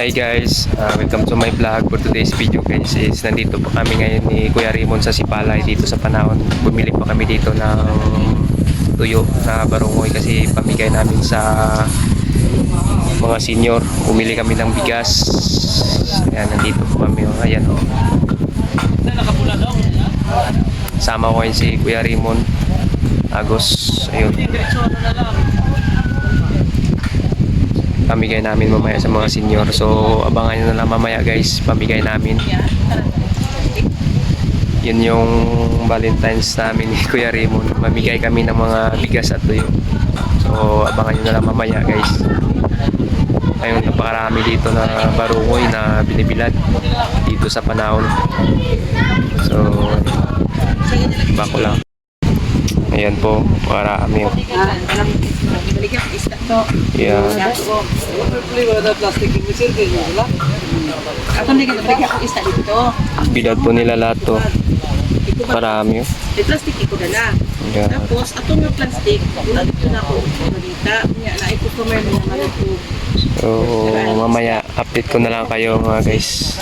Hi guys, uh, welcome to my vlog for today's video guys is nandito pa kami ngayon ni Kuya Raymond sa Sipalay dito sa Panahon. Bumili pa kami dito ng tuyo na barungoy kasi pamigay namin sa mga senior. Bumili kami ng bigas. Ayan, nandito po kami. Oh. Ayan oh. Sama ko yun si Kuya Raymond Agos. Ayun. Pamigay namin mamaya sa mga senior. So, abangan nyo na lang mamaya guys, pamigay namin. Yun yung Valentine's namin ni Kuya Raymond. Mamigay kami ng mga bigas at tuyo. So, abangan nyo na lang mamaya guys. Ayun, napakarami dito na barungoy na binibilad dito sa panahon. So, iba ko lang. Ayan po, marami. Yeah. Na. Bilad po nila lahat to. Marami. May plastic ko dala. Yeah. Tapos, ato nga plastic, wala dito na ako malita. Nga, na ito ko may mga malito. So, mamaya update ko na lang kayo mga guys.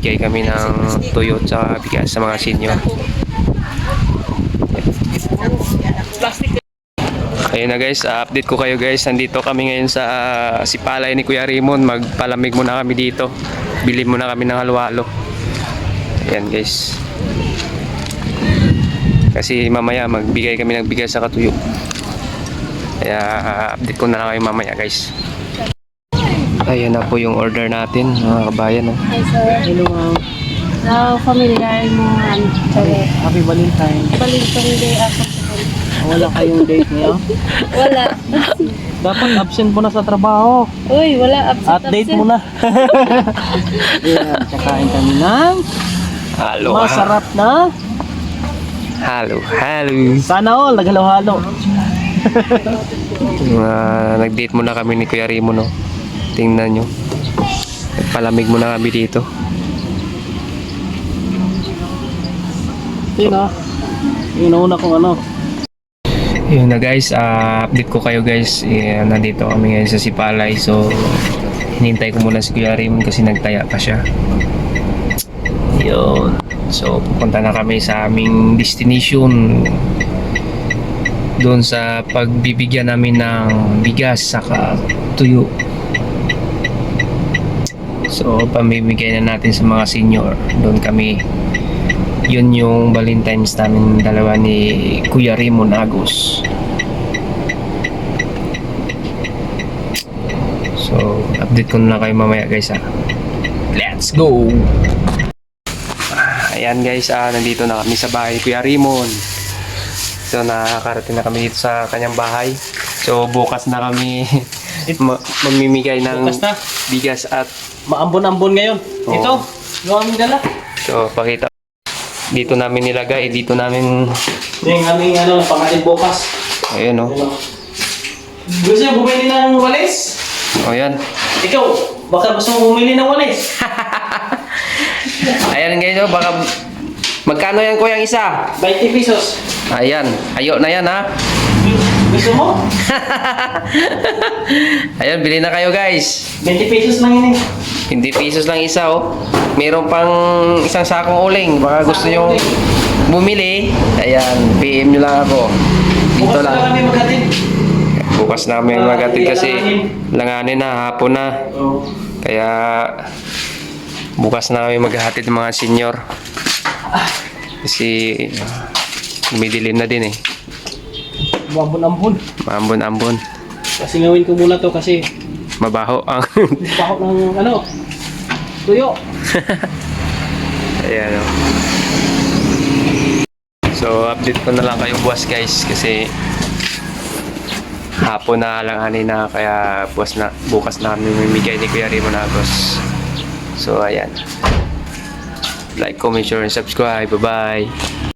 Bigay kami ng tuyo at bigas sa mga senior. Ayun na guys, uh, update ko kayo guys. Nandito kami ngayon sa uh, Sipalay ni Kuya Raymond. Magpalamig muna kami dito. Bili muna kami ng halo-halo. Ayan guys. Kasi mamaya magbigay kami ng bigas sa katuyo. Kaya uh, update ko na lang kayo mamaya guys. Ayan na po yung order natin mga kabayan. Oh. Hi, sir. Hello, ma'am. Now, familiar mo ang sorry. Happy Valentine. Balintong day ako. Wala kayong date niyo? Wala. Dapat absent mo na sa trabaho. Uy, wala. Absent, Update absent. mo na. yeah, tsakain kami ng Halo. masarap na Halo. Halo. sana all, naghalo-halo. Uh, nag-date muna kami ni Kuya Rimo, no? Tingnan nyo. Nagpalamig muna kami dito. Yun ah. Yung nauna kong ano. Yun na guys, ah, update ko kayo guys. Eh, nandito kami ngayon sa Sipalay. So, hinintay ko muna si Kuya Raymond kasi nagtaya pa siya. Yun. So, pupunta na kami sa aming destination. Doon sa pagbibigyan namin ng bigas saka tuyo. So, pamimigay na natin sa mga senior. Doon kami yun yung Valentine's namin dalawa ni Kuya Raymond Agos. So, update ko na kayo mamaya guys ha. Let's go! Ah, Ayan guys, ah, nandito na kami sa bahay Kuya Raymond. So, nakakarating na kami dito sa kanyang bahay. So, bukas na kami ma- mamimigay ng Bukas na? bigas at Maambon-ambon ngayon. Oo. Ito, yung aming dala. so, pakita. Dito namin nilagay, dito namin, Yung aming ano, pangatid bukas. ayun oh. Ano? Gusto niyo bumili ng walis? O yan. Ikaw, baka gusto mo bumili ng walis? Ayan guys, oh, baka magkano yan ko yung isa? 20 pesos. Ayan, ayo na yan ha. Gusto mo? Ayan, bili na kayo guys. 20 pesos lang yun eh. 20 pesos lang isa oh. Meron pang isang sakong uling. Baka gusto nyo bumili. Ayan, PM nyo lang ako. Dito Bukas na lang. kami maghatid. Bukas namin magatid kasi langanin na, hapon na. Oo. Kaya bukas na kami maghahatid mga senior. Kasi dumidilim na din eh. Maambon-ambon. Maambon-ambon. Kasi ngawin ko muna to kasi Mabaho ang bakot ng ano, tuyo. Ayan o. So, update ko na lang kayo buwas guys kasi hapon na lang na kaya bukas na, bukas na kami mamimigay ni Kuya Rimo Nagos. So, ayan. Like, comment, share, and subscribe. Bye-bye.